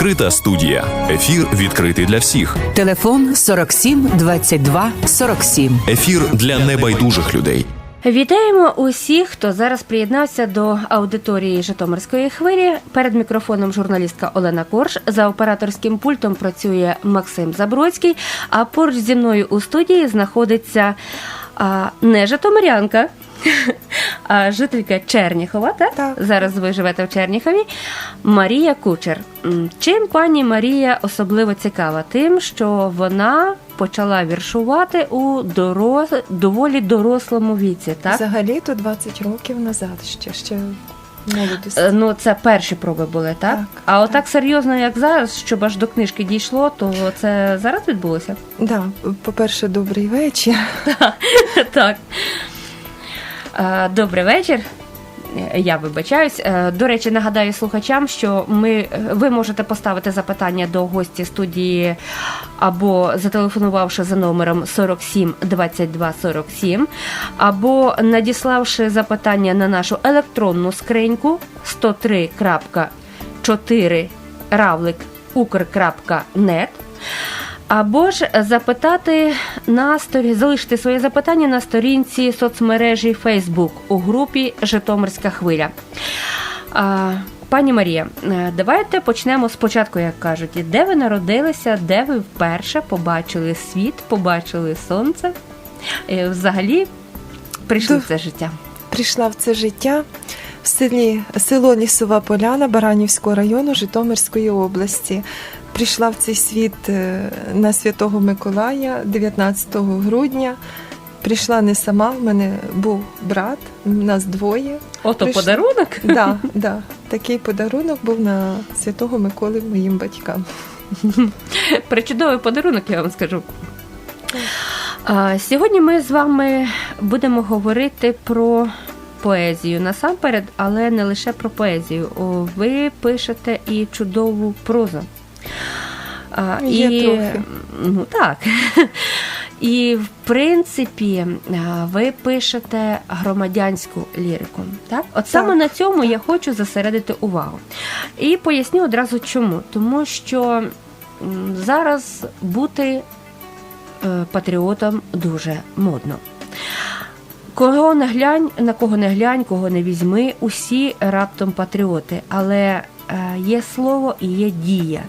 Відкрита студія. Ефір відкритий для всіх. Телефон 47 22 47. Ефір для небайдужих людей. Вітаємо усіх, хто зараз приєднався до аудиторії Житомирської хвилі. Перед мікрофоном журналістка Олена Корж. За операторським пультом працює Максим Забродський. А поруч зі мною у студії знаходиться а, не Житомирянка, жителька Черніхова. Так? Так. Зараз ви живете в Черніхові. Марія Кучер. Чим пані Марія особливо цікава? Тим, що вона почала віршувати у дорос... доволі дорослому віці, так? Взагалі то 20 років назад ще ще в молодості. Е, Ну, це перші проби були, так? Так, а отак серйозно, як зараз, щоб аж до книжки дійшло, то це зараз відбулося? Да, по-перше, добрий вечір. так. Е, Добрий вечір. Е, Я вибачаюсь. Е, До речі, нагадаю слухачам, що ми, ви можете поставити запитання до гості студії або зателефонувавши за номером 47 22 47, або надіславши запитання на нашу електронну скриньку 103.4 равлик або ж запитати на сторі, залишити своє запитання на сторінці соцмережі Facebook у групі Житомирська хвиля. А, пані Марія, е, давайте почнемо спочатку, як кажуть, де ви народилися, де ви вперше побачили світ, побачили сонце, е, взагалі прийшли в це життя. Прийшла в це життя в селі село Лісова Поляна Баранівського району Житомирської області. Прийшла в цей світ е, на Святого Миколая 19 грудня. Прийшла не сама, в мене був брат, нас двоє. Ото Прийшла. подарунок. Да, да. Такий подарунок був на Святого Миколи моїм батькам. Причудовий подарунок, я вам скажу. Сьогодні ми з вами будемо говорити про поезію насамперед, але не лише про поезію. Ви пишете і чудову прозу. А, Є трохи. Ну так. І в принципі ви пишете громадянську лірику. Так? От саме на цьому я хочу зосередити увагу. І поясню одразу чому. Тому що зараз бути е, патріотом дуже модно. Кого не глянь, на кого не глянь, кого не візьми, усі раптом патріоти. Але е, є слово і є дія.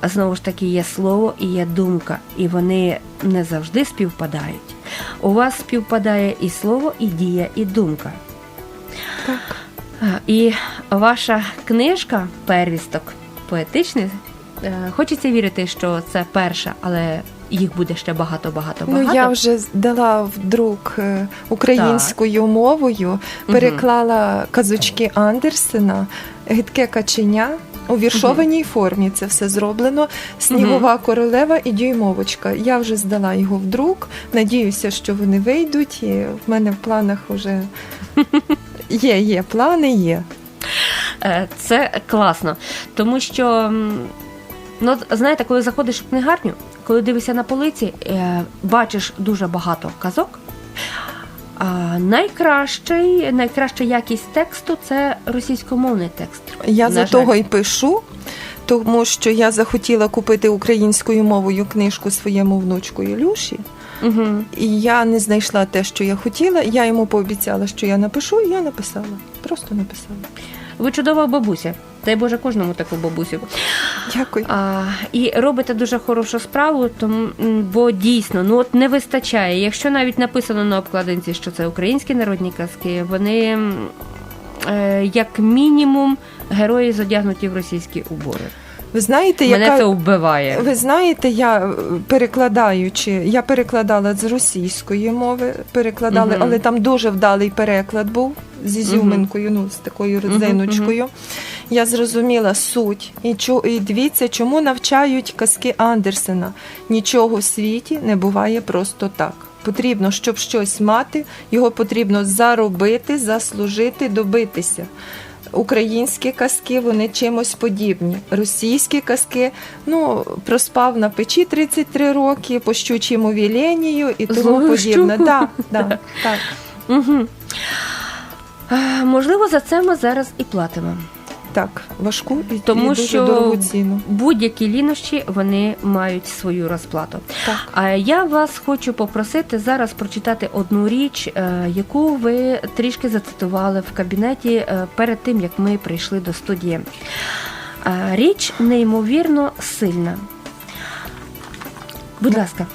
А Знову ж таки, є слово і є думка, і вони не завжди співпадають. У вас співпадає і слово, і дія, і думка. Так. І ваша книжка Первісток поетичний. е, Хочеться вірити, що це перша, але їх буде ще багато, багато, багато. Ну, я вже дала в друк е, українською мовою, переклала казочки Андерсена, гидке каченя. У віршованій формі це все зроблено. Снігова королева і дюймовочка. Я вже здала його в друк. Надіюся, що вони вийдуть. І в мене в планах вже є, є плани, є. Е, Це класно, тому що ну, от, знаєте, коли заходиш в книгарню, коли дивишся на полиці, е, бачиш дуже багато казок. А найкращий, найкраща якість тексту це російськомовний текст. Я за того і пишу, тому що я захотіла купити українською мовою книжку своєму внучку Ілюші. Угу. І я не знайшла те, що я хотіла. Я йому пообіцяла, що я напишу, і я написала. Просто написала. Ви чудова бабуся. Дай Боже кожному таку бабусю. Дякую. А, і робите дуже хорошу справу, тому бо дійсно ну от не вистачає. Якщо навіть написано на обкладинці, що це українські народні казки, вони е, як мінімум герої задягнуті в російські убори. Ви знаєте, Мене яка це вбиває. ви знаєте, я е, перекладаючи, я перекладала з російської мови, перекладали, Мгм. але там дуже вдалий переклад був з ізюминкою, ну з такою Мгм, резиночкою. Я зрозуміла суть і чу, і дивіться, чому навчають казки Андерсена. Нічого в світі не буває просто так. Потрібно, щоб щось мати, його потрібно заробити, заслужити, добитися. Українські казки вони чимось подібні. Російські казки, ну проспав на печі 33 роки, по щучому віленію і тому подібне. Да, да, так. Угу. Можливо, за це ми зараз і платимо. Так, важку і, Тому і дуже що дорогу ціну. будь-які лінощі вони мають свою розплату. Так. А я вас хочу попросити зараз прочитати одну річ, е, яку ви трішки зацитували в кабінеті е, перед тим, як ми прийшли до студії. Е, Річ неймовірно сильна. Будь ласка,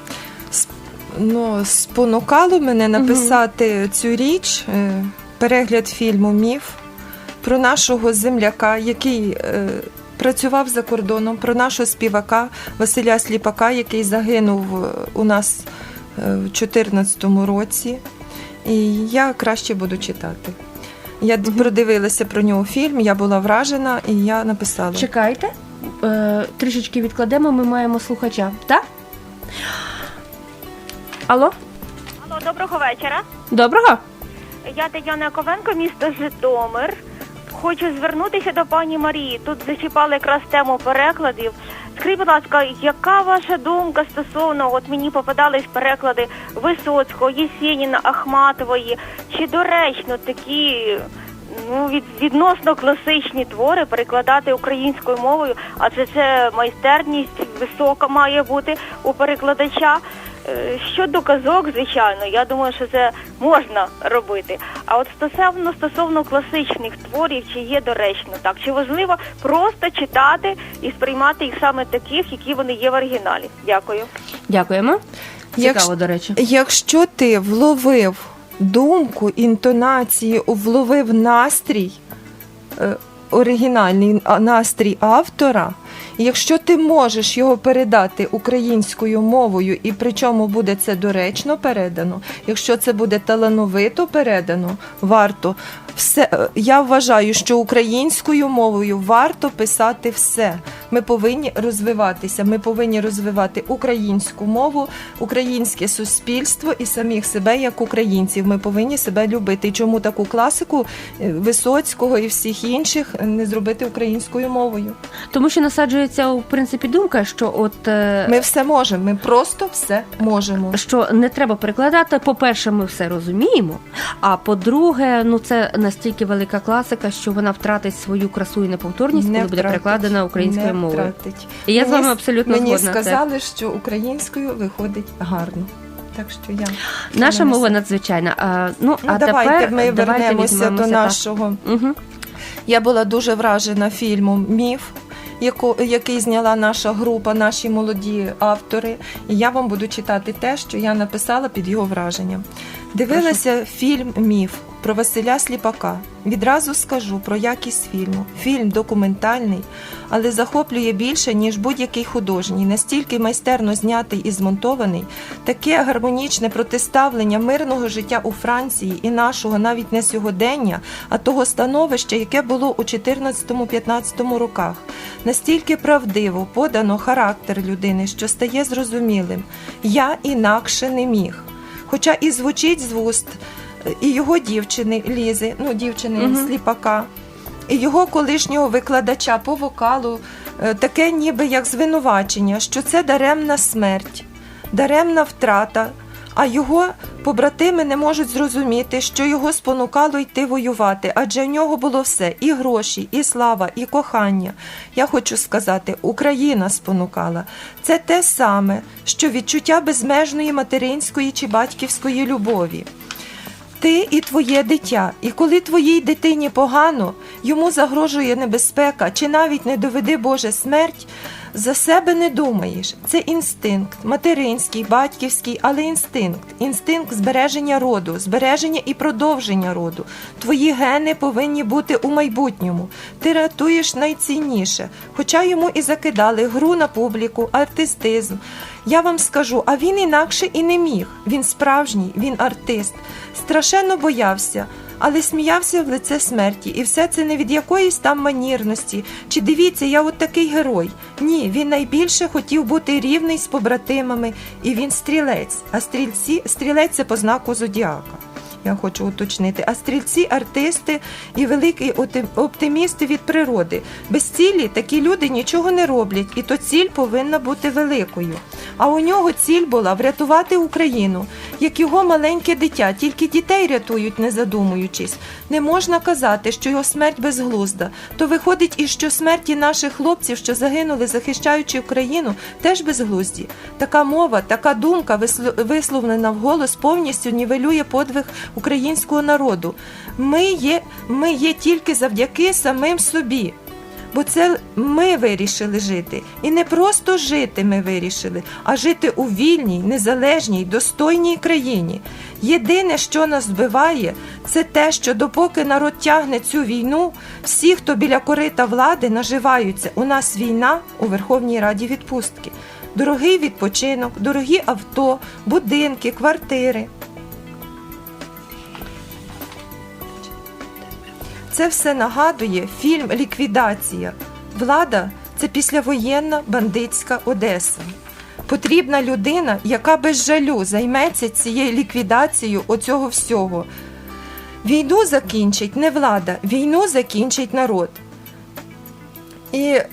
Ну, спонукало мене написати цю річ, перегляд фільму Міф про нашого земляка, який е, працював за кордоном, про нашого співака Василя Сліпака, який загинув е, у нас е, в 2014 році. І я краще буду читати. Я продивилася про нього фільм, я була вражена і я написала. чекайте. Е, Трішечки відкладемо, ми маємо слухача. Так? Алло? Алло, доброго вечора. Доброго? Я Тетяна Ковенко, місто Житомир. Хочу звернутися до пані Марії. Тут зачіпали якраз тему перекладів. Скажіть, будь ласка, яка ваша думка стосовно, от мені попадались переклади Висоцького, Єсеніна, Ахматової? Чи доречно такі ну, від, відносно класичні твори перекладати українською мовою? Адже це майстерність висока має бути у перекладача. Е, Щодо казок, звичайно, я думаю, що це можна робити. А от стосовно стосовно класичних творів, чи є доречно так, чи важливо просто читати і сприймати їх саме таких, які вони є в оригіналі. Дякую. Дякуємо. Цікаво, Якщо- до речі. Якщо ти вловив думку, інтонації, вловив настрій, е, оригінальний настрій автора, якщо ти можеш його передати українською мовою, і причому буде це доречно передано, якщо це буде талановито передано, варто все. е, Я вважаю, що українською мовою варто писати все. Ми повинні розвиватися. Ми повинні розвивати українську мову, українське суспільство і самих себе як українців. Ми повинні себе любити. Чому таку класику е, Висоцького і всіх інших не зробити українською мовою? Тому що насаджується в принципі думка, що от е, Ми все можемо. Ми просто все можемо. що не треба перекладати. По-перше, ми все розуміємо. А по-друге, ну це настільки велика класика, що вона втратить свою красу і неповторність, коли буде перекладена українською Не мовою. втратить. І я з Мені вами с- абсолютно мені згодна. Це- сказали, що українською виходить гарно. Так що я Наша мова все. надзвичайна. А, ну, Ну, а давайте тепер ми давайте вернемося до нашого. Угу. Я була дуже вражена фільмом Міф, яко- який зняла наша група, наші молоді автори. І я вам буду читати те, що я написала під його враженням. Дивилася фільм Міф про Василя Сліпака. Відразу скажу про якість фільму. Фільм документальний, але захоплює більше, ніж будь-який художній. Настільки майстерно знятий і змонтований, таке гармонічне протиставлення мирного життя у Франції і нашого навіть не сьогодення, а того становища, яке було у 14-15 роках. Настільки правдиво подано характер людини, що стає зрозумілим. Я інакше не міг. Хоча і звучить з вуст і його дівчини Лізи, ну дівчини Мгм. сліпака, і його колишнього викладача по вокалу, е, таке ніби як звинувачення, що це даремна смерть, даремна втрата. А його побратими не можуть зрозуміти, що його спонукало йти воювати, адже в нього було все: і гроші, і слава, і кохання. Я хочу сказати, Україна спонукала. Це те саме, що відчуття безмежної материнської чи батьківської любові. Ти і твоє дитя, і коли твоїй дитині погано, йому загрожує небезпека, чи навіть не доведи Боже смерть, за себе не думаєш. Це інстинкт, материнський, батьківський, але інстинкт, інстинкт збереження роду, збереження і продовження роду. Твої гени повинні бути у майбутньому. Ти рятуєш найцінніше, хоча йому і закидали гру на публіку, артистизм. Я вам скажу, а він інакше і не міг. Він справжній, він артист. Страшенно боявся, але сміявся в лице смерті. І все це не від якоїсь там манірності. Чи дивіться, я от такий герой. Ні, він найбільше хотів бути рівний з побратимами, і він стрілець. А стрільці стрілець це по знаку зодіака. Я хочу уточнити. А стрільці артисти і великі оптимісти від природи. Без цілі такі люди нічого не роблять, і то ціль повинна бути великою. А у нього ціль була врятувати Україну, як його маленьке дитя, тільки дітей рятують, не задумуючись. Не можна казати, що його смерть безглузда. То виходить і що смерті наших хлопців, що загинули, захищаючи Україну, теж безглузді. Така мова, така думка, висло- висловлена вголос, повністю нівелює подвиг українського народу. Ми є, ми є тільки завдяки самим собі. Бо це ми вирішили жити. І не просто жити ми вирішили, а жити у вільній, незалежній, достойній країні. Єдине, що нас збиває, це те, що допоки народ тягне цю війну, всі, хто біля корита влади, наживаються. У нас війна у Верховній Раді відпустки. Дорогий відпочинок, дорогі авто, будинки, квартири. Це все нагадує фільм Ліквідація. Влада це післявоєнна бандитська Одеса. Потрібна людина, яка без жалю займеться цією ліквідацією оцього всього. Війну закінчить не влада, війну закінчить народ. І е,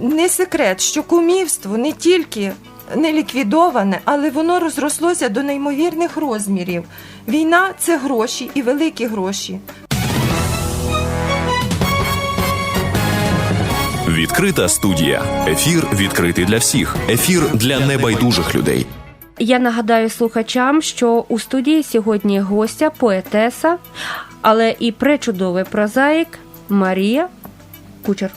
не секрет, що кумівство не тільки не ліквідоване, але воно розрослося до неймовірних розмірів. Війна це гроші і великі гроші. Відкрита студія. Ефір відкритий для всіх. Ефір для небайдужих людей. Я нагадаю слухачам, що у студії сьогодні гостя, поетеса, але і пречудовий прозаїк Марія Кучер.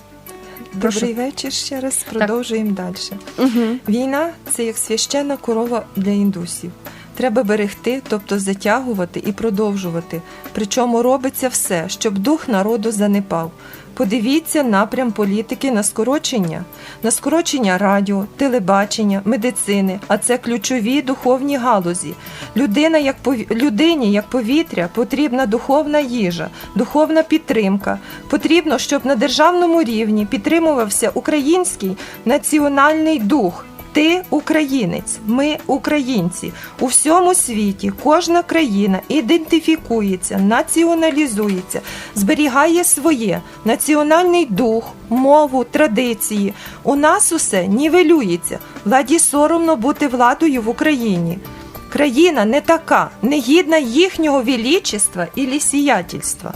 Прошу. Добрий вечір ще раз. Продовжуємо далі. Угу. Війна це як священна корова для індусів. Треба берегти, тобто затягувати і продовжувати. Причому робиться все, щоб дух народу занепав. Подивіться напрям політики на скорочення, на скорочення радіо, телебачення, медицини, а це ключові духовні галузі. Людина як пові... людині, як повітря, потрібна духовна їжа, духовна підтримка. Потрібно, щоб на державному рівні підтримувався український національний дух. Ти українець, ми українці. У всьому світі кожна країна ідентифікується, націоналізується, зберігає своє національний дух, мову, традиції. У нас усе нівелюється. Владі соромно бути владою в Україні. Країна не така, не гідна їхнього величества і лісіятельства.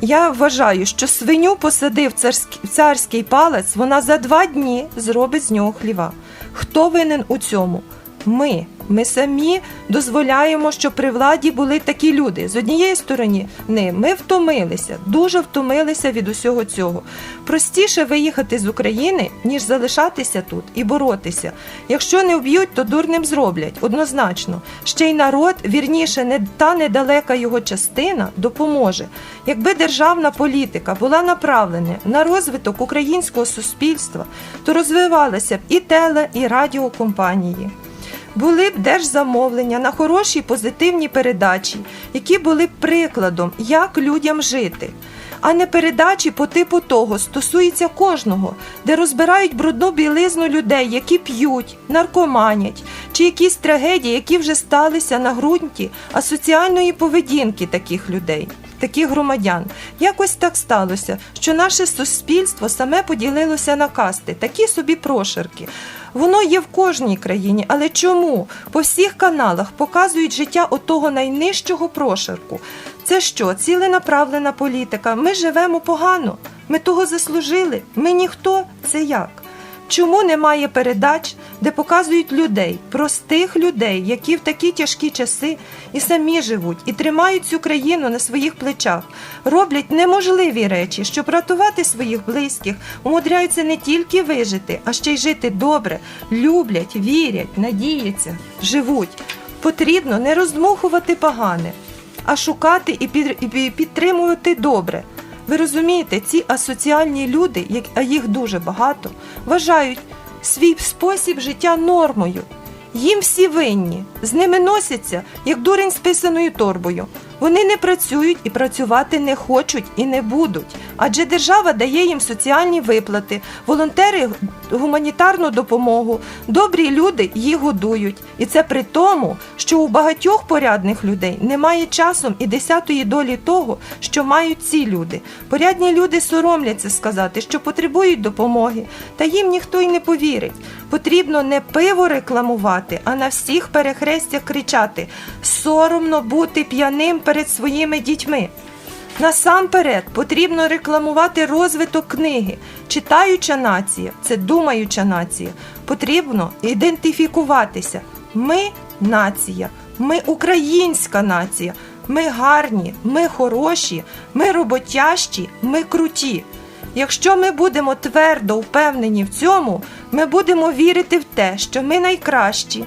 Я вважаю, що свиню посадив царський, царський палець, вона за два дні зробить з нього хліва. Хто винен у цьому? Ми. Ми самі дозволяємо, щоб при владі були такі люди. З однієї сторони, ми втомилися, дуже втомилися від усього цього. Простіше виїхати з України, ніж залишатися тут і боротися. Якщо не вб'ють, то дурним зроблять, однозначно. Ще й народ, вірніше, не та недалека його частина, допоможе. Якби державна політика була направлена на розвиток українського суспільства, то розвивалися б і теле, і радіокомпанії. Були б держзамовлення на хороші позитивні передачі, які були б прикладом, як людям жити, а не передачі по типу того стосується кожного, де розбирають брудну білизну людей, які п'ють, наркоманять, чи якісь трагедії, які вже сталися на ґрунті асоціальної поведінки таких людей. Таких громадян якось так сталося, що наше суспільство саме поділилося на касти, такі собі прошарки. Воно є в кожній країні, але чому по всіх каналах показують життя отого найнижчого прошарку? Це що, ціленаправлена політика? Ми живемо погано, ми того заслужили. Ми ніхто це як? Чому немає передач, де показують людей, простих людей, які в такі тяжкі часи і самі живуть, і тримають цю країну на своїх плечах, роблять неможливі речі, щоб рятувати своїх близьких, умудряються не тільки вижити, а ще й жити добре, люблять, вірять, надіються, живуть. Потрібно не роздмухувати погане, а шукати і під- і пі- підтримувати добре. Ви розумієте, ці асоціальні люди, а їх дуже багато, вважають свій спосіб життя нормою. Їм всі винні, з ними носяться, як дурень з писаною торбою. Вони не працюють і працювати не хочуть і не будуть. Адже держава дає їм соціальні виплати, волонтери гуманітарну допомогу, добрі люди їх годують. І це при тому, що у багатьох порядних людей немає часом і десятої долі того, що мають ці люди. Порядні люди соромляться сказати, що потребують допомоги, та їм ніхто й не повірить. Потрібно не пиво рекламувати, а на всіх перехрестях кричати: соромно бути п'яним перед своїми дітьми. Насамперед потрібно рекламувати розвиток книги. Читаюча нація це думаюча нація. Потрібно ідентифікуватися. Ми нація, ми українська нація. Ми гарні, ми хороші, ми роботящі, ми круті. Якщо ми будемо твердо впевнені в цьому, ми будемо вірити в те, що ми найкращі,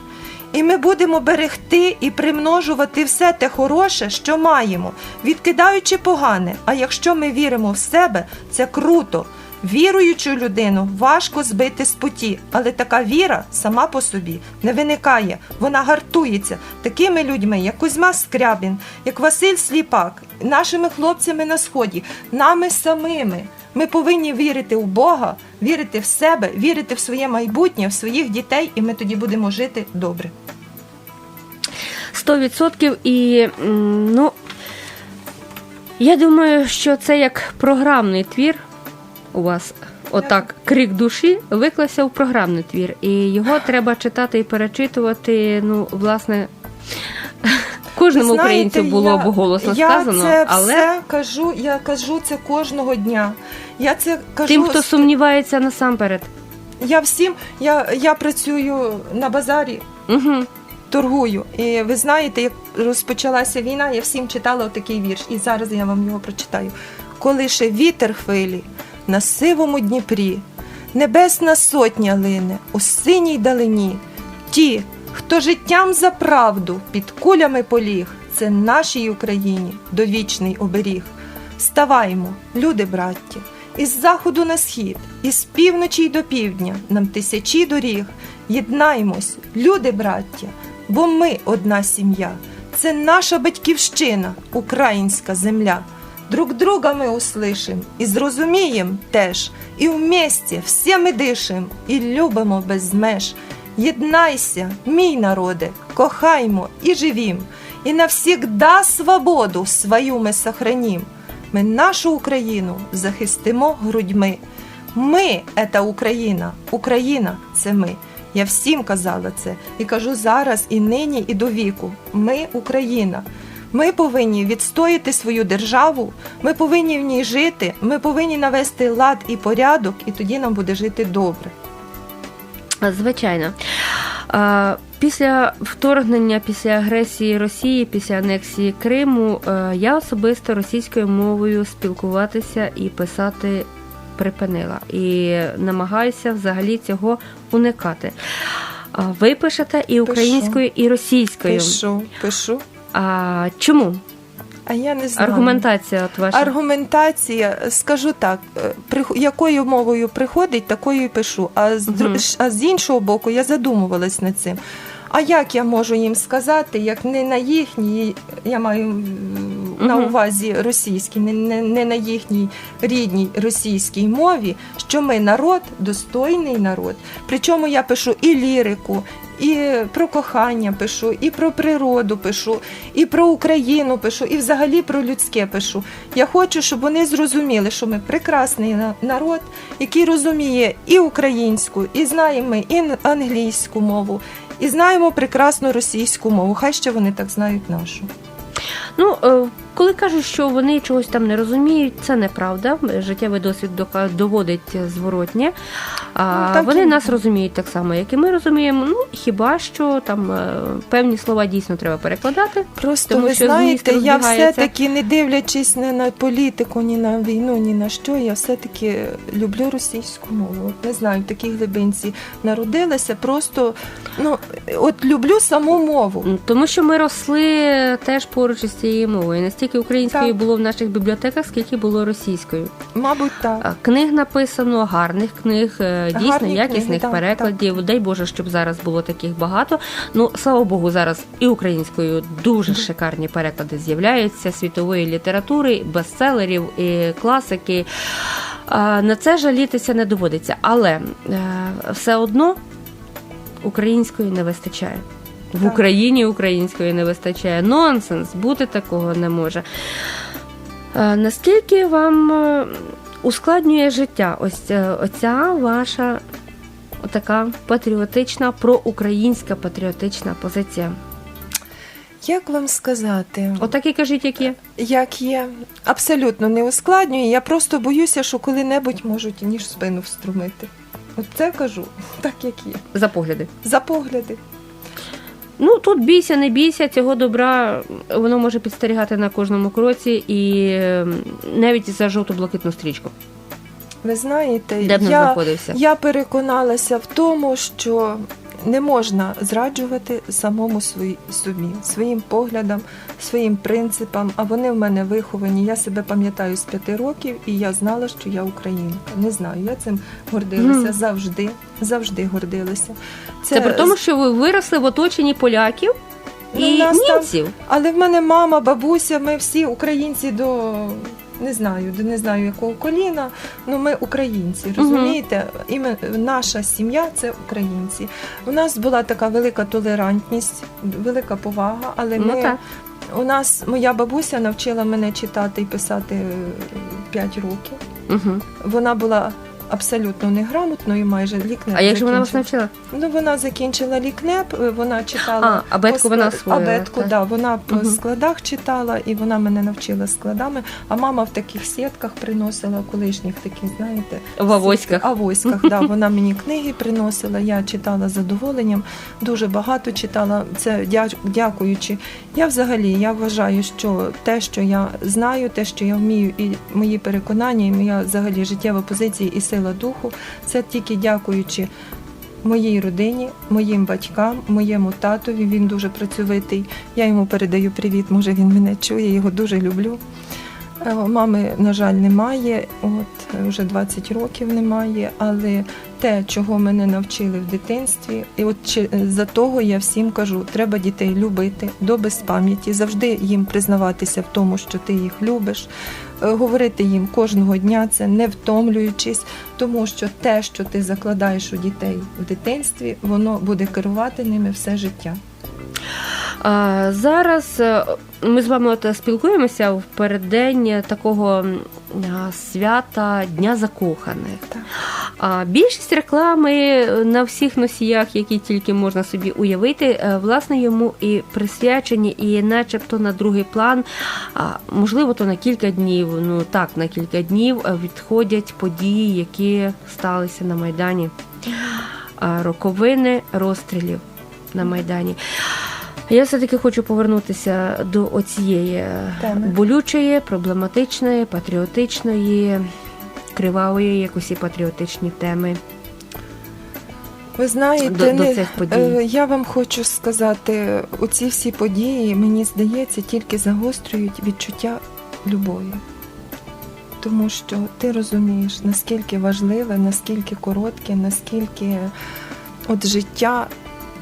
і ми будемо берегти і примножувати все те хороше, що маємо, відкидаючи погане. А якщо ми віримо в себе, це круто. Віруючу людину важко збити з путі, але така віра сама по собі не виникає, вона гартується такими людьми, як Кузьма Скрябін, як Василь Сліпак, нашими хлопцями на сході, нами самими. Ми повинні вірити в Бога, вірити в себе, вірити в своє майбутнє, в своїх дітей, і ми тоді будемо жити добре. 100% і ну, я думаю, що це як програмний твір у вас. Отак, крик душі виклався в програмний твір, і його треба читати і перечитувати. Ну, власне, кожному знаєте, українцю було я- б голосно я сказано, це але все кажу, я кажу це кожного дня. Я це кажу тим, хто сумнівається насамперед. я всім, я, я працюю на базарі. Угу. торгую. І ви знаєте, як розпочалася війна, я всім читала отакий вірш, і зараз я вам його прочитаю. Коли ще вітер хвилі на сивому Дніпрі, небесна сотня лине у синій далині. Ті, хто життям за правду під кулями поліг, це нашій Україні довічний оберіг. Вставаймо, люди браття, із заходу на схід, із півночі й до півдня, нам тисячі доріг. Єднаймось, люди браття, бо ми одна сім'я. Це наша батьківщина, українська земля. Друг друга ми услышим і зрозумієм теж, і вместе всі ми дишим, і любимо без меж. Єднайся, мій народе, кохаймо і живім, і навсігда свободу свою ми сохранім. Ми нашу Україну захистимо грудьми. Ми це Україна, Україна це ми. Я всім казала це і кажу зараз, і нині, і до віку. Ми Україна. Ми повинні відстояти свою державу, ми повинні в ній жити, ми повинні навести лад і порядок, і тоді нам буде жити добре. Звичайно. Після вторгнення, після агресії Росії, після анексії Криму, е, я особисто російською мовою спілкуватися і писати припинила. І намагаюся взагалі цього уникати. Ви пишете і українською, і російською. Пишу, пишу. А чому? А я не знаю. Аргументація от ваша. Аргументація, скажу так, е, прих- якою мовою приходить, такою і пишу. А з, ш- а з іншого боку, я задумувалась над цим. А як я можу їм сказати, як не на їхній, я маю на увазі російській, не, не, не на їхній рідній російській мові, що ми народ, достойний народ. Причому я пишу і лірику, і про кохання пишу, і про природу пишу, і про Україну пишу, і взагалі про людське пишу. Я хочу, щоб вони зрозуміли, що ми прекрасний народ, який розуміє і українську, і знаємо і англійську мову, і знаємо прекрасну російську мову. Хай ще вони так знають нашу. Ну, е, коли кажуть, що вони чогось там не розуміють, це неправда. Життєвий досвід доводить зворотнє. А Ну, вони нас розуміють так само, як і ми розуміємо. Ну хіба що там е, певні слова дійсно треба перекладати. Просто Тому ви що знаєте, я все-таки не дивлячись не на політику, ні на війну, ні на що, я все-таки люблю російську мову. Не знаю, в такій глибинці народилася. Просто ну от люблю саму мову. Тому що ми росли теж поруч із цією мовою. Стільки української Так. було в наших бібліотеках, скільки було російською. Мабуть, так. Книг написано, гарних книг, е, дійсно Гарні якісних книги, так, перекладів. Дай Боже, щоб зараз було таких багато. Ну слава Богу, зараз і українською дуже шикарні переклади з'являються світової літератури, бестселерів і класики. На це жалітися не доводиться, але е, все одно української не вистачає. В Україні української не вистачає. Нонсенс, бути такого не може. Е, Наскільки вам е, ускладнює життя ось е, оця ваша така патріотична, проукраїнська патріотична позиція? Як вам сказати? Отак і кажіть, як є. Як є, абсолютно не ускладнює. Я просто боюся, що коли-небудь можуть ніж спину вструмити. От це кажу, так як є. За погляди. За погляди. Ну тут бійся, не бійся, цього добра воно може підстерігати на кожному кроці і е, навіть за жовто-блакитну стрічку, Ви знаєте, де б не я, знаходився. я переконалася в тому, що не можна зраджувати самому свої, собі, своїм поглядам, своїм принципам, а вони в мене виховані. Я себе пам'ятаю з п'яти років, і я знала, що я українка. Не знаю, я цим гордилася Мгм. завжди, завжди гордилася. Це при тому, що ви виросли в оточенні поляків Ну, і в нас там- німців. Але в мене мама, бабуся, ми всі українці до не знаю, до не знаю якого коліна. Ну ми українці, розумієте? І ми, наша сім'я це українці. У нас була така велика толерантність, велика повага, але Ну ми. так. У нас моя бабуся навчила мене читати і писати 5 років. Угу. Вона була абсолютно неграмотною, майже лікнеп. А як же вона вас навчила? Ну, вона закінчила лікнеп, вона читала. А, абетку по вона склад- освоїла, Абетку, так. да, вона по складах читала, і вона мене навчила складами. А мама в таких сітках приносила колишніх таких, знаєте, В авоськах. сітках. Авоськах, да. Вона мені книги приносила, я читала з задоволенням, дуже багато читала. Це дякуючи. Я взагалі я вважаю, що те, що я знаю, те, що я вмію, і мої переконання, і моя взагалі життєва позиція і сила духу, це тільки дякуючи моїй родині, моїм батькам, моєму татові. Він дуже працьовитий. Я йому передаю привіт. Може він мене чує, його дуже люблю. Е, Мами, на жаль, немає. От вже 20 років немає, але те, чого мене навчили в дитинстві, і от е, за того я всім кажу: треба дітей любити до безпам'яті, завжди їм признаватися в тому, що ти їх любиш, говорити їм кожного дня це не втомлюючись, тому що те, що ти закладаєш у дітей в дитинстві, воно буде керувати ними все життя. А, зараз е, ми з вами от спілкуємося в переддень такого свята Дня закоханих. А більшість реклами на всіх носіях, які тільки можна собі уявити, е, власне йому і присвячені, і начебто на другий план, можливо, то на кілька днів. Ну так, на кілька днів е, відходять події, які сталися на майдані. Роковини розстрілів на майдані. Я все-таки хочу повернутися до оцієї е, Теми. болючої, проблематичної, патріотичної, кривавої, як усі патріотичні теми. Ви знаєте, До- до цих подій. е, я вам хочу сказати, оці всі події, мені здається, тільки загострюють відчуття любові. Тому що ти розумієш, наскільки важливе, наскільки коротке, наскільки от життя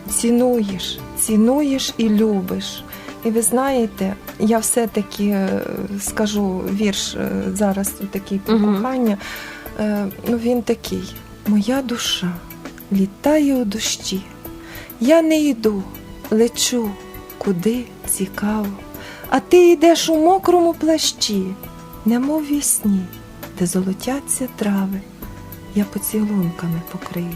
цінуєш, цінуєш і любиш. І ви знаєте, я все-таки е, скажу вірш е, зараз такий про Мгм. кохання. Е, Ну, він такий: Моя душа літає у дощі. Я не йду, лечу, куди цікаво. А ти йдеш у мокрому плащі, немов вісні, де золотяться трави, я поцілунками покрию.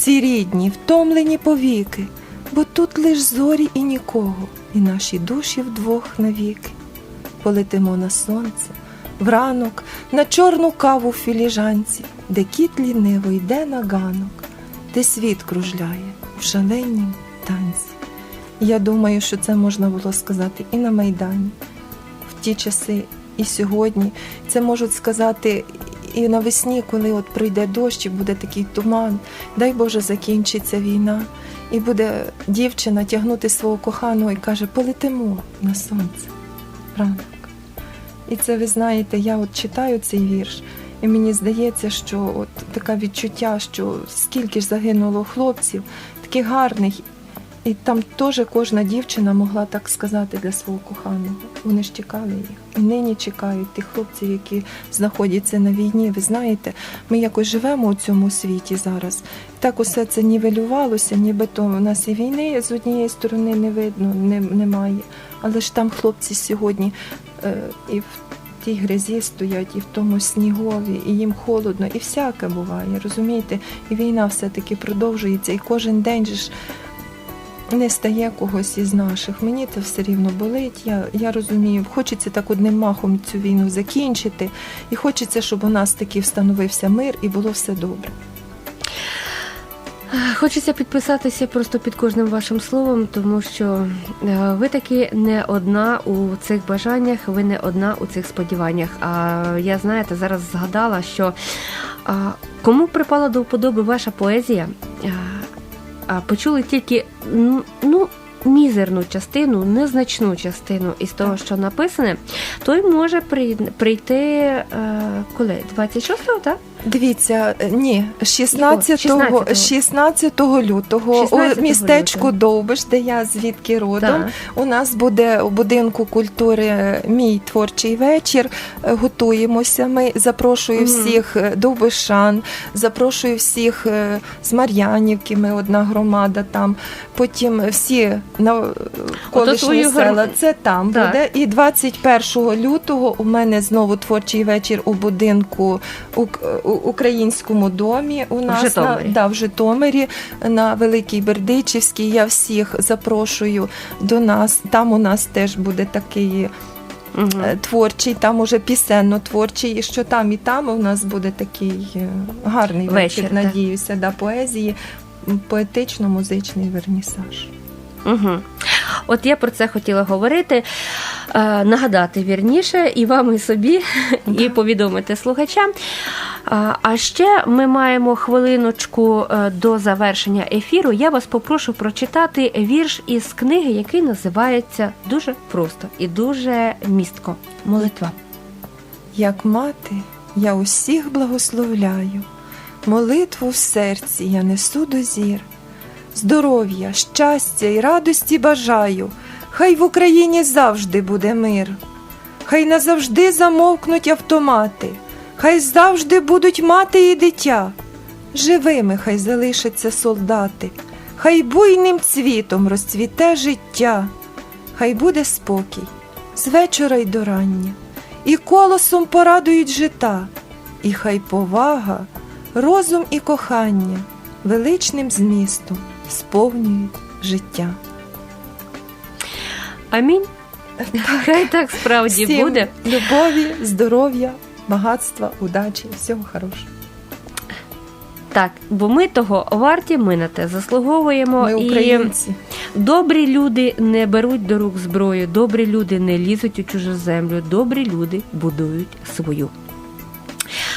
Ці рідні, втомлені повіки, бо тут лиш зорі і нікого, і наші душі вдвох навіки. Полетимо на сонце, вранок, на чорну каву в філіжанці, де кіт ліниво йде на ганок, де світ кружляє у шаленім танці. Я думаю, що це можна було сказати і на Майдані, в ті часи, і сьогодні. Це можуть сказати і навесні, коли от прийде дощ, і буде такий туман. Дай Боже, закінчиться війна, і буде дівчина тягнути свого коханого і каже: полетимо на сонце ранок. І це ви знаєте, я от читаю цей вірш, І мені здається, що от таке відчуття, що скільки ж загинуло хлопців, таких гарних. І там теж кожна дівчина могла так сказати для свого коханого. Вони ж чекали їх. І нині чекають тих хлопців, які знаходяться на війні. Ви знаєте, ми якось живемо у цьому світі зараз. Так усе це нівелювалося, нібито у нас і війни з однієї сторони не видно, не, немає. Але ж там хлопці сьогодні е, і в тій грязі стоять, і в тому снігові, і їм холодно, і всяке буває, розумієте? І війна все-таки продовжується, і кожен день ж не стає когось із наших. Мені це все рівно болить. Я, я розумію, хочеться так одним махом цю війну закінчити, і хочеться, щоб у нас таки встановився мир і було все добре. Хочеться підписатися просто під кожним вашим словом, тому що е, ви таки не одна у цих бажаннях, ви не одна у цих сподіваннях. А я знаєте, зараз згадала, що кому припала до вподоби ваша поезія, а почули тільки ну, ну, мізерну частину, незначну частину із того, що написане, той може прий- прийти е, коли? 26-го, так? Дивіться, е, ні, 16, 16-го. 16 лютого 16 у містечку лютого. Довбиш, де я звідки родом, Так. у нас буде у будинку культури мій творчий вечір. Е, Готуємося. Ми запрошую Мгм. всіх е, довбишан, запрошую всіх е, з Мар'янівки. Ми одна громада там. Потім всі на колишні села. Це там Так. буде. І 21 лютого у мене знову творчий вечір у будинку у українському домі. У нас Житомирі. На, да, в Житомирі на Великій Бердичівській. Я всіх запрошую до нас. Там у нас теж буде такий Угу. творчий, там уже пісенно-творчий. І що там і там у нас буде такий е, гарний вечір, Вечір, надіюся, да, поезії, поетично-музичний вернісаж. Угу. От я про це хотіла говорити, е, нагадати вірніше і вам, і собі, і повідомити слухачам. А, ще ми маємо хвилиночку е, до завершення ефіру. Я вас попрошу прочитати вірш із книги, який називається дуже просто і дуже містко. Молитва. Як мати, я усіх благословляю, молитву в серці я несу до зір. Здоров'я, щастя і радості бажаю, хай в Україні завжди буде мир. Хай назавжди замовкнуть автомати, хай завжди будуть мати і дитя. Живими хай залишаться солдати, хай буйним цвітом розцвіте життя, хай буде спокій з вечора й до рання, і колосом порадують жита, і хай повага, розум і кохання величним змістом сповнюють життя. Амінь. Хай так справді Всім буде. любові, здоров'я, багатства, удачі, всього хорошого. Так, бо ми того варті, ми на те заслуговуємо. Ми і. Добрі люди не беруть до рук зброю, добрі люди не лізуть у чужу землю, добрі люди будують свою.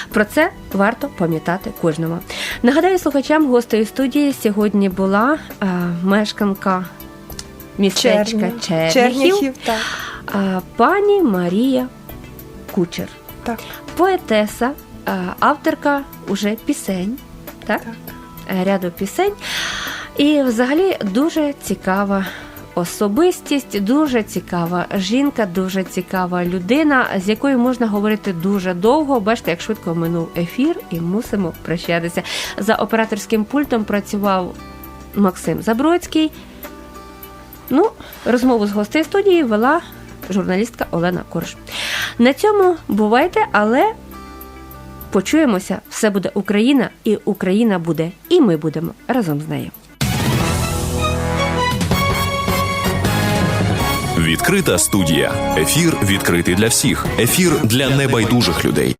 Про це варто пам'ятати кожному. Нагадаю слухачам гостею студії сьогодні була е, мешканка містечка Чернів. Черніхів, Черніхів, так. е, пані Марія Кучер, так. Поетеса, е, авторка уже пісень, так? Так. Е, ряду пісень. І взагалі дуже цікава особистість, дуже цікава жінка, дуже цікава людина, з якою можна говорити дуже довго. Бачите, як швидко минув ефір, і мусимо прощатися. За операторським пультом працював Максим Забродський. Ну, розмову з гостей студії вела журналістка Олена Корж. На цьому бувайте, але почуємося. Все буде Україна, і Україна буде, і ми будемо разом з нею. Відкрита студія. Ефір відкритий для всіх. Ефір для небайдужих людей.